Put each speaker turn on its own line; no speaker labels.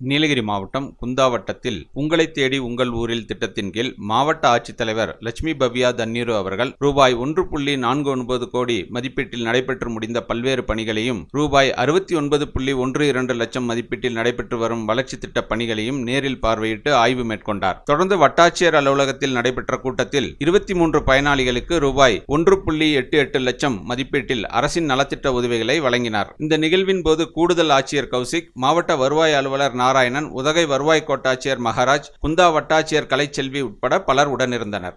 நீலகிரி மாவட்டம் குந்தாவட்டத்தில் உங்களை தேடி உங்கள் ஊரில் திட்டத்தின் கீழ் மாவட்ட ஆட்சித்தலைவர் லட்சுமி பவ்யா தன்னீரு அவர்கள் ரூபாய் ஒன்று புள்ளி நான்கு ஒன்பது கோடி மதிப்பீட்டில் நடைபெற்று முடிந்த பல்வேறு பணிகளையும் ரூபாய் அறுபத்தி ஒன்பது புள்ளி ஒன்று இரண்டு லட்சம் மதிப்பீட்டில் நடைபெற்று வரும் வளர்ச்சி திட்ட பணிகளையும் நேரில் பார்வையிட்டு ஆய்வு மேற்கொண்டார். தொடர்ந்து வட்டாட்சியர் அலுவலகத்தில் நடைபெற்ற கூட்டத்தில் இருபத்தி மூன்று பயனாளிகளுக்கு ரூபாய் ஒன்று புள்ளி எட்டு எட்டு லட்சம் மதிப்பீட்டில் அரசின் நலத்திட்ட உதவிகளை வழங்கினார். இந்த நிகழ்வின் போது கூடுதல் ஆட்சியர் கௌசிக் மாவட்ட வருவாய் அலுவலர் நாராயணன் உதகை வருவாய் கோட்டாட்சியர் மகாராஜ் குந்தா வட்டாட்சியர் கலைச்செல்வி உட்பட பலர் உடனிருந்தனர்.